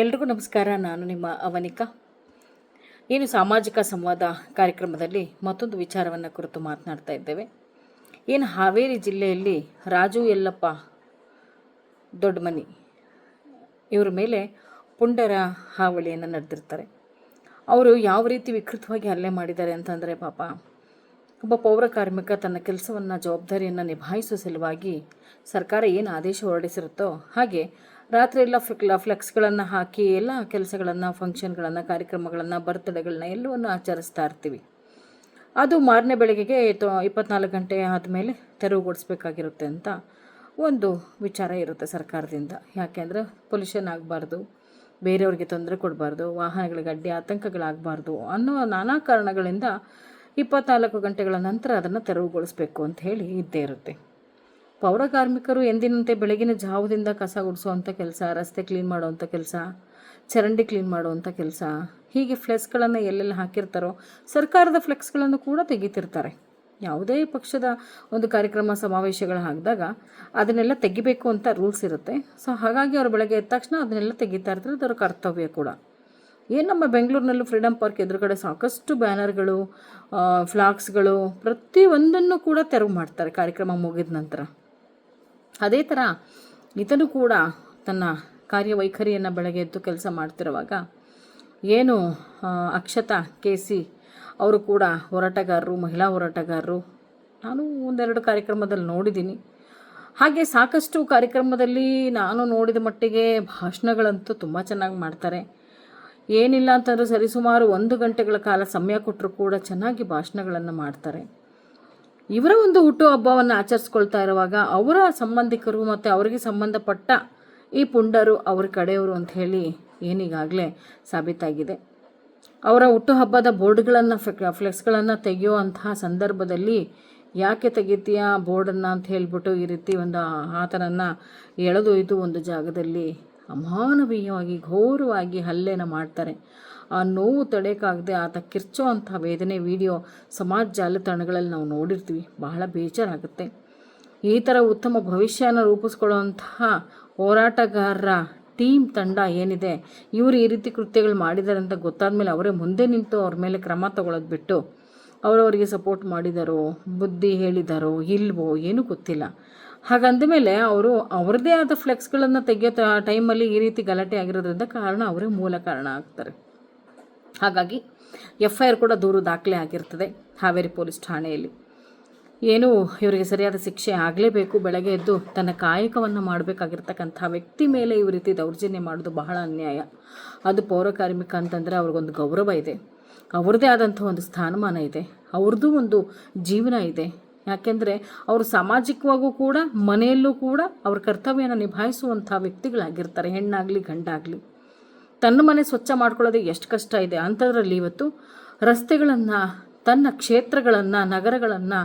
ಎಲ್ರಿಗೂ ನಮಸ್ಕಾರ, ನಾನು ನಿಮ್ಮ ಅವನಿಕಾ. ಏನು ಸಾಮಾಜಿಕ ಸಂವಾದ ಕಾರ್ಯಕ್ರಮದಲ್ಲಿ ಮತ್ತೊಂದು ವಿಚಾರವನ್ನು ಕುರಿತು ಮಾತನಾಡ್ತಾ ಇದ್ದೇವೆ. ಏನು ಹಾವೇರಿ ಜಿಲ್ಲೆಯಲ್ಲಿ ರಾಜು ಯಲ್ಲಪ್ಪ ದೊಡ್ಡಮನಿ ಇವರ ಮೇಲೆ ಪುಂಡರ ಹಾವಳಿಯನ್ನು ನಡೆದಿರ್ತಾರೆ. ಅವರು ಯಾವ ರೀತಿ ವಿಕೃತವಾಗಿ ಹಲ್ಲೆ ಮಾಡಿದ್ದಾರೆ ಅಂತಂದರೆ ಪಾಪ, ಒಬ್ಬ ಪೌರ ಕಾರ್ಮಿಕ ತನ್ನ ಕೆಲಸವನ್ನು, ಜವಾಬ್ದಾರಿಯನ್ನು ನಿಭಾಯಿಸುವ ಸಲುವಾಗಿ ಸರ್ಕಾರ ಏನು ಆದೇಶ ಹೊರಡಿಸಿರುತ್ತೋ ಹಾಗೆ ರಾತ್ರಿ ಎಲ್ಲ ಫ್ಲ ಫ್ಲೆಕ್ಸ್ಗಳನ್ನು ಹಾಕಿ ಎಲ್ಲ ಕೆಲಸಗಳನ್ನು ಫಂಕ್ಷನ್ಗಳನ್ನು ಕಾರ್ಯಕ್ರಮಗಳನ್ನು, ಬರ್ತ್ಡೇಗಳನ್ನ ಎಲ್ಲವನ್ನು ಆಚರಿಸ್ತಾ ಇರ್ತೀವಿ. ಅದು ಮಾರನೇ ಬೆಳಗ್ಗೆಗೆ ತೊ ಇಪ್ಪತ್ನಾಲ್ಕು ಗಂಟೆ ಆದಮೇಲೆ ತೆರವುಗೊಳಿಸ್ಬೇಕಾಗಿರುತ್ತೆ ಅಂತ ಒಂದು ವಿಚಾರ ಇರುತ್ತೆ ಸರ್ಕಾರದಿಂದ. ಯಾಕೆಂದರೆ ಪೊಲ್ಯೂಷನ್ ಆಗಬಾರ್ದು, ಬೇರೆಯವ್ರಿಗೆ ತೊಂದರೆ ಕೊಡಬಾರ್ದು, ವಾಹನಗಳಿಗೆ ಅಡ್ಡಿ ಆತಂಕಗಳಾಗಬಾರ್ದು ಅನ್ನೋ ನಾನಾ ಕಾರಣಗಳಿಂದ ಇಪ್ಪತ್ನಾಲ್ಕು ಗಂಟೆಗಳ ನಂತರ ಅದನ್ನು ತೆರವುಗೊಳಿಸಬೇಕು ಅಂತ ಹೇಳಿ ಇದ್ದೇ ಇರುತ್ತೆ. ಪೌರ ಕಾರ್ಮಿಕರು ಎಂದಿನಂತೆ ಬೆಳಗಿನ ಜಾವದಿಂದ ಕಸ ಗುಡಿಸುವಂಥ ಕೆಲಸ, ರಸ್ತೆ ಕ್ಲೀನ್ ಮಾಡುವಂಥ ಕೆಲಸ, ಚರಂಡಿ ಕ್ಲೀನ್ ಮಾಡುವಂಥ ಕೆಲಸ, ಹೀಗೆ ಫ್ಲೆಕ್ಸ್ಗಳನ್ನು ಎಲ್ಲೆಲ್ಲಿ ಹಾಕಿರ್ತಾರೋ ಸರ್ಕಾರದ ಫ್ಲೆಕ್ಸ್ಗಳನ್ನು ಕೂಡ ತೆಗಿತಿರ್ತಾರೆ. ಯಾವುದೇ ಪಕ್ಷದ ಒಂದು ಕಾರ್ಯಕ್ರಮ, ಸಮಾವೇಶಗಳು ಹಾಕಿದಾಗ ಅದನ್ನೆಲ್ಲ ತೆಗಿಬೇಕು ಅಂತ ರೂಲ್ಸ್ ಇರುತ್ತೆ. ಸೊ ಹಾಗಾಗಿ ಅವರು ಬೆಳಗ್ಗೆ ಎದ್ದ ತಕ್ಷಣ ಅದನ್ನೆಲ್ಲ ತೆಗಿತಾ ಇರ್ತಾರೆ. ಅದರ ಕರ್ತವ್ಯ ಕೂಡ. ಏನು ನಮ್ಮ ಬೆಂಗಳೂರಿನಲ್ಲೂ ಫ್ರೀಡಮ್ ಪಾರ್ಕ್ ಎದುರುಗಡೆ ಸಾಕಷ್ಟು ಬ್ಯಾನರ್ಗಳು ಫ್ಲಾಗ್ಸ್ಗಳು ಪ್ರತಿಯೊಂದನ್ನು ಕೂಡ ತೆರವು ಮಾಡ್ತಾರೆ ಕಾರ್ಯಕ್ರಮ ಮುಗಿದ ನಂತರ. ಅದೇ ಥರ ಇತನು ಕೂಡ ತನ್ನ ಕಾರ್ಯವೈಖರಿಯನ್ನು ಬೆಳಗ್ಗೆ ಎದ್ದು ಕೆಲಸ ಮಾಡ್ತಿರುವಾಗ ಏನು ಅಕ್ಷತ ಕೆ ಸಿ ಅವರು ಕೂಡ ಹೋರಾಟಗಾರರು, ಮಹಿಳಾ ಹೋರಾಟಗಾರರು, ನಾನು ಒಂದೆರಡು ಕಾರ್ಯಕ್ರಮದಲ್ಲಿ ನೋಡಿದ್ದೀನಿ. ಹಾಗೆ ಸಾಕಷ್ಟು ಕಾರ್ಯಕ್ರಮದಲ್ಲಿ ನಾನು ನೋಡಿದ ಮಟ್ಟಿಗೆ ಭಾಷಣಗಳಂತೂ ತುಂಬ ಚೆನ್ನಾಗಿ ಮಾಡ್ತಾರೆ. ಏನಿಲ್ಲ ಅಂತಂದರೆ ಸರಿಸುಮಾರು ಒಂದು ಗಂಟೆಗಳ ಕಾಲ ಸಮಯ ಕೊಟ್ಟರು ಕೂಡ ಚೆನ್ನಾಗಿ ಭಾಷಣಗಳನ್ನು ಮಾಡ್ತಾರೆ. ಇವರ ಒಂದು ಹುಟ್ಟುಹಬ್ಬವನ್ನು ಆಚರಿಸ್ಕೊಳ್ತಾ ಇರುವಾಗ ಅವರ ಸಂಬಂಧಿಕರು ಮತ್ತು ಅವರಿಗೆ ಸಂಬಂಧಪಟ್ಟ ಈ ಪುಂಡರು ಅವ್ರ ಕಡೆಯವರು ಅಂತ ಹೇಳಿ ಏನೀಗಾಗಲೇ ಸಾಬೀತಾಗಿದೆ. ಅವರ ಹುಟ್ಟುಹಬ್ಬದ ಬೋರ್ಡ್ಗಳನ್ನು ಫ್ಲೆಕ್ಸ್ಗಳನ್ನು ತೆಗೆಯುವಂತಹ ಸಂದರ್ಭದಲ್ಲಿ ಯಾಕೆ ತೆಗಿತೀಯಾ ಬೋರ್ಡನ್ನು ಅಂತ ಹೇಳಿಬಿಟ್ಟು ಈ ರೀತಿ ಒಂದು ಆತನನ್ನು ಎಳೆದೊಯ್ದು ಒಂದು ಜಾಗದಲ್ಲಿ ಅಮಾನವೀಯವಾಗಿ, ಘೋರವಾಗಿ ಹಲ್ಲೆನ ಮಾಡ್ತಾರೆ. ಆ ನೋವು ತಡೆಯೋಕ್ಕಾಗದೆ ಆತ ಕಿರ್ಚೋ ಅಂಥ ವೇದನೆ ವಿಡಿಯೋ ಸಮಾಜ ಜಾಲತಾಣಗಳಲ್ಲಿ ನಾವು ನೋಡಿರ್ತೀವಿ. ಬಹಳ ಬೇಜಾರಾಗುತ್ತೆ. ಈ ಥರ ಉತ್ತಮ ಭವಿಷ್ಯನ ರೂಪಿಸ್ಕೊಳ್ಳುವಂತಹ ಹೋರಾಟಗಾರರ ಟೀಮ್ ತಂಡ ಏನಿದೆ, ಇವರು ಈ ರೀತಿ ಕೃತ್ಯಗಳು ಮಾಡಿದ್ದಾರೆ ಅಂತ ಗೊತ್ತಾದ ಮೇಲೆ ಅವರೇ ಮುಂದೆ ನಿಂತು ಅವ್ರ ಮೇಲೆ ಕ್ರಮ ತಗೊಳ್ಳೋದು ಬಿಟ್ಟು ಅವರವರಿಗೆ ಸಪೋರ್ಟ್ ಮಾಡಿದಾರೋ, ಬುದ್ಧಿ ಹೇಳಿದಾರೋ, ಇಲ್ವೋ ಏನೂ ಗೊತ್ತಿಲ್ಲ. ಹಾಗಂದ ಮೇಲೆ ಅವರು ಅವರದೇ ಆದ ಫ್ಲೆಕ್ಸ್ಗಳನ್ನು ತೆಗೆಯೋ ಟೈಮಲ್ಲಿ ಈ ರೀತಿ ಗಲಾಟೆ ಆಗಿರೋದ್ರಿಂದ ಕಾರಣ ಅವರೇ ಮೂಲ ಕಾರಣ ಆಗ್ತಾರೆ. ಹಾಗಾಗಿ ಎಫ್ ಐ ಆರ್ ಕೂಡ ದೂರು ದಾಖಲೆ ಆಗಿರ್ತದೆ ಹಾವೇರಿ ಪೊಲೀಸ್ ಠಾಣೆಯಲ್ಲಿ. ಏನು ಇವರಿಗೆ ಸರಿಯಾದ ಶಿಕ್ಷೆ ಆಗಲೇಬೇಕು. ಬೆಳಗ್ಗೆ ಎದ್ದು ತನ್ನ ಕಾಯಕವನ್ನು ಮಾಡಬೇಕಾಗಿರ್ತಕ್ಕಂಥ ವ್ಯಕ್ತಿ ಮೇಲೆ ಈ ರೀತಿ ದೌರ್ಜನ್ಯ ಮಾಡೋದು ಬಹಳ ಅನ್ಯಾಯ. ಅದು ಪೌರಕಾರ್ಮಿಕ ಅಂತಂದರೆ ಅವ್ರಿಗೊಂದು ಗೌರವ ಇದೆ. ಅವ್ರದ್ದೇ ಆದಂಥ ಒಂದು ಸ್ಥಾನಮಾನ ಇದೆ. ಅವ್ರದ್ದು ಒಂದು ಜೀವನ ಇದೆ. ಯಾಕೆಂದರೆ ಅವರು ಸಾಮಾಜಿಕವಾಗೂ ಕೂಡ ಮನೆಯಲ್ಲೂ ಕೂಡ ಅವ್ರ ಕರ್ತವ್ಯನ ನಿಭಾಯಿಸುವಂಥ ವ್ಯಕ್ತಿಗಳಾಗಿರ್ತಾರೆ. ಹೆಣ್ಣಾಗಲಿ ಗಂಡಾಗಲಿ. ತನ್ನ ಮನೆ ಸ್ವಚ್ಛ ಮಾಡ್ಕೊಳ್ಳೋದೇ ಎಷ್ಟು ಕಷ್ಟ ಇದೆ ಅಂಥದ್ರಲ್ಲಿ ಇವತ್ತು ರಸ್ತೆಗಳನ್ನು, ತನ್ನ ಕ್ಷೇತ್ರಗಳನ್ನು, ನಗರಗಳನ್ನು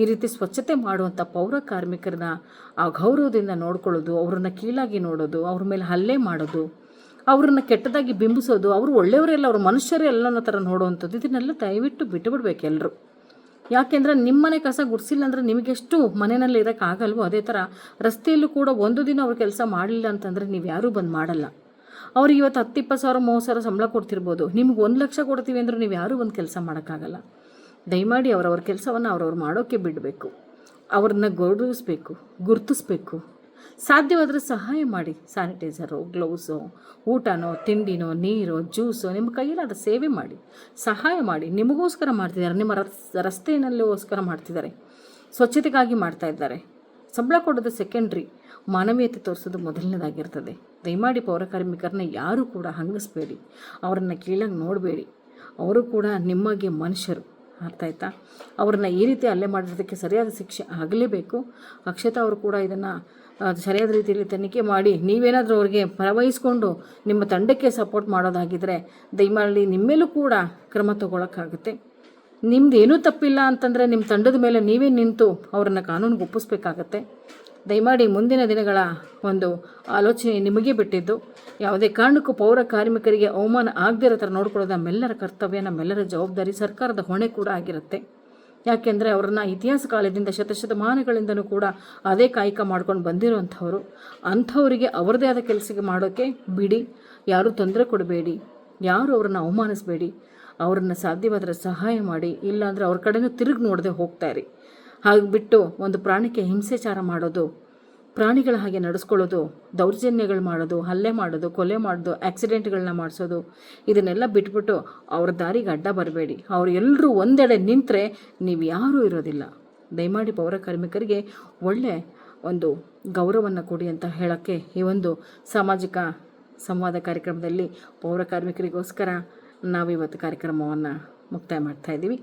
ಈ ರೀತಿ ಸ್ವಚ್ಛತೆ ಮಾಡುವಂಥ ಪೌರ ಕಾರ್ಮಿಕರನ್ನ ಆ ಗೌರವದಿಂದ ನೋಡ್ಕೊಳ್ಳೋದು, ಅವ್ರನ್ನ ಕೀಳಾಗಿ ನೋಡೋದು, ಅವ್ರ ಮೇಲೆ ಹಲ್ಲೆ ಮಾಡೋದು, ಅವ್ರನ್ನ ಕೆಟ್ಟದಾಗಿ ಬಿಂಬಿಸೋದು, ಅವರು ಒಳ್ಳೆಯವರೆಲ್ಲ ಅವ್ರ ಮನುಷ್ಯರೇ ಎಲ್ಲ ಥರ ನೋಡುವಂಥದ್ದು, ಇದನ್ನೆಲ್ಲ ದಯವಿಟ್ಟು ಬಿಟ್ಟುಬಿಡ್ಬೇಕು ಎಲ್ಲರೂ ಯಾಕೆಂದರೆ ನಿಮ್ಮನೆ ಕಸ ಗುಡಿಸಿಲ್ಲ ಅಂದರೆ ನಿಮಗೆಷ್ಟು ಮನೆಯಲ್ಲಿ ಇರೋಕ್ಕಾಗಲ್ವೋ ಅದೇ ಥರ ರಸ್ತೆಯಲ್ಲೂ ಕೂಡ ಒಂದು ದಿನ ಅವ್ರು ಕೆಲಸ ಮಾಡಲಿಲ್ಲ ಅಂತಂದರೆ ನೀವು ಯಾರೂ ಬಂದು ಮಾಡಲ್ಲ. ಅವ್ರಿಗೆ ಇವತ್ತು ಹತ್ತು ಇಪ್ಪತ್ತು ಸಾವಿರ, ಮೂವತ್ತು ಸಾವಿರ ಸಂಬಳ ಕೊಡ್ತಿರ್ಬೋದು. ನಿಮ್ಗೆ ಒಂದು ಲಕ್ಷ ಕೊಡ್ತೀವಿ ಅಂದರೂ ನೀವು ಯಾರೂ ಒಂದು ಕೆಲಸ ಮಾಡೋಕ್ಕಾಗಲ್ಲ. ದಯಮಾಡಿ ಅವರವ್ರ ಕೆಲಸವನ್ನು ಅವ್ರವ್ರು ಮಾಡೋಕ್ಕೆ ಬಿಡಬೇಕು. ಅವ್ರನ್ನ ಗೌರವಿಸ್ಬೇಕು, ಗುರುತಿಸ್ಬೇಕು. ಸಾಧ್ಯವಾದರೆ ಸಹಾಯ ಮಾಡಿ. ಸ್ಯಾನಿಟೈಸರು, ಗ್ಲೌಸು, ಊಟನೋ, ತಿಂಡಿನೋ, ನೀರು, ಜ್ಯೂಸು, ನಿಮ್ಮ ಕೈಯಲ್ಲಾದ ಸೇವೆ ಮಾಡಿ. ಸಹಾಯ ಮಾಡಿ. ನಿಮಗೋಸ್ಕರ ಮಾಡ್ತಿದ್ದಾರೆ. ನಿಮ್ಮ ರಸ್ ಮಾಡ್ತಿದ್ದಾರೆ. ಸ್ವಚ್ಛತೆಗಾಗಿ ಮಾಡ್ತಾ ಇದ್ದಾರೆ. ಸಂಬಳ ಕೊಡೋದು ಸೆಕೆಂಡ್ರಿ ಮಾನವೀಯತೆ ತೋರಿಸೋದು ಮೊದಲನೇದಾಗಿರ್ತದೆ. ದಯಮಾಡಿ ಪೌರಕಾರ್ಮಿಕರನ್ನ ಯಾರೂ ಕೂಡ ಹಂಗಿಸ್ಬೇಡಿ. ಅವರನ್ನು ಕೀಳಂಗೆ ನೋಡಬೇಡಿ. ಅವರು ಕೂಡ ನಿಮಗೆ ಮನುಷ್ಯರು. ಅರ್ಥ ಆಯ್ತಾ? ಅವ್ರನ್ನ ಈ ರೀತಿ ಹಲ್ಲೆ ಮಾಡಿರೋದಕ್ಕೆ ಸರಿಯಾದ ಶಿಕ್ಷೆ ಆಗಲೇಬೇಕು. ಅಕ್ಷತಾ ಅವರು ಕೂಡ ಇದನ್ನು ಸರಿಯಾದ ರೀತಿಯಲ್ಲಿ ತನಿಖೆ ಮಾಡಿ ನೀವೇನಾದರೂ ಅವ್ರಿಗೆ ಪರವಹಿಸ್ಕೊಂಡು ನಿಮ್ಮ ತಂಡಕ್ಕೆ ಸಪೋರ್ಟ್ ಮಾಡೋದಾಗಿದ್ದರೆ ದಯಮಾಡಿ ನಿಮ್ಮೇಲೂ ಕೂಡ ಕ್ರಮ ತಗೊಳಕ್ಕಾಗುತ್ತೆ. ನಿಮ್ದು ಏನೂ ತಪ್ಪಿಲ್ಲ ಅಂತಂದರೆ ನಿಮ್ಮ ತಂಡದ ಮೇಲೆ ನೀವೇ ನಿಂತು ಅವರನ್ನು ಕಾನೂನಿಗೆ ಒಪ್ಪಿಸ್ಬೇಕಾಗತ್ತೆ. ದಯಮಾಡಿ ಮುಂದಿನ ದಿನಗಳ ಒಂದು ಆಲೋಚನೆ ನಿಮಗೆ ಬಿಟ್ಟಿದ್ದು. ಯಾವುದೇ ಕಾರಣಕ್ಕೂ ಪೌರ ಕಾರ್ಮಿಕರಿಗೆ ಅವಮಾನ ಆಗದಿರೋ ಥರ ನೋಡ್ಕೊಳ್ಳೋದು ನಮ್ಮೆಲ್ಲರ ಕರ್ತವ್ಯ, ನಮ್ಮೆಲ್ಲರ ಜವಾಬ್ದಾರಿ, ಸರ್ಕಾರದ ಹೊಣೆ ಕೂಡ ಆಗಿರುತ್ತೆ. ಯಾಕೆಂದರೆ ಅವರನ್ನು ಇತಿಹಾಸ ಕಾಲದಿಂದ, ಶತಶತಮಾನಗಳಿಂದನೂ ಕೂಡ ಅದೇ ಕಾಯಕ ಮಾಡ್ಕೊಂಡು ಬಂದಿರುವಂಥವ್ರು. ಅಂಥವರಿಗೆ ಅವರದೇ ಆದ ಕೆಲಸಕ್ಕೆ ಮಾಡೋಕ್ಕೆ ಬಿಡಿ. ಯಾರೂ ತೊಂದರೆ ಕೊಡಬೇಡಿ. ಯಾರು ಅವ್ರನ್ನ ಅವಮಾನಿಸಬೇಡಿ. ಅವ್ರನ್ನ ಸಾಧ್ಯವಾದರೆ ಸಹಾಯ ಮಾಡಿ, ಇಲ್ಲಾಂದರೆ ಅವ್ರ ಕಡೆನೂ ತಿರುಗಿ ನೋಡದೆ ಹೋಗ್ತಾ ಇರಿ. ಹಾಗೆ ಬಿಟ್ಟು ಒಂದು ಪ್ರಾಣಿಗೆ ಹಿಂಸೆಚಾರ ಮಾಡೋದು, ಪ್ರಾಣಿಗಳ ಹಾಗೆ ನಡೆಸ್ಕೊಳ್ಳೋದು, ದೌರ್ಜನ್ಯಗಳು ಮಾಡೋದು, ಹಲ್ಲೆ ಮಾಡೋದು, ಕೊಲೆ ಮಾಡೋದು ಆ್ಯಕ್ಸಿಡೆಂಟ್ಗಳನ್ನ ಮಾಡಿಸೋದು, ಇದನ್ನೆಲ್ಲ ಬಿಟ್ಬಿಟ್ಟು ಅವ್ರ ದಾರಿಗೆ ಅಡ್ಡ ಬರಬೇಡಿ. ಅವ್ರು ಎಲ್ಲರೂ ಒಂದೆಡೆ ನಿಂತರೆ ನೀವು ಯಾರೂ ಇರೋದಿಲ್ಲ. ದಯಮಾಡಿ ಪೌರ ಕಾರ್ಮಿಕರಿಗೆ ಒಳ್ಳೆ ಒಂದು ಗೌರವವನ್ನು ಕೊಡಿ ಅಂತ ಹೇಳೋಕ್ಕೆ ಈ ಒಂದು ಸಾಮಾಜಿಕ ಸಂವಾದ ಕಾರ್ಯಕ್ರಮದಲ್ಲಿ ಪೌರ ಕಾರ್ಮಿಕರಿಗೋಸ್ಕರ ನಾವಿವತ್ತು ಕಾರ್ಯಕ್ರಮವನ್ನು ಮುಕ್ತಾಯ ಮಾಡ್ತಾ ಇದ್ದೀವಿ.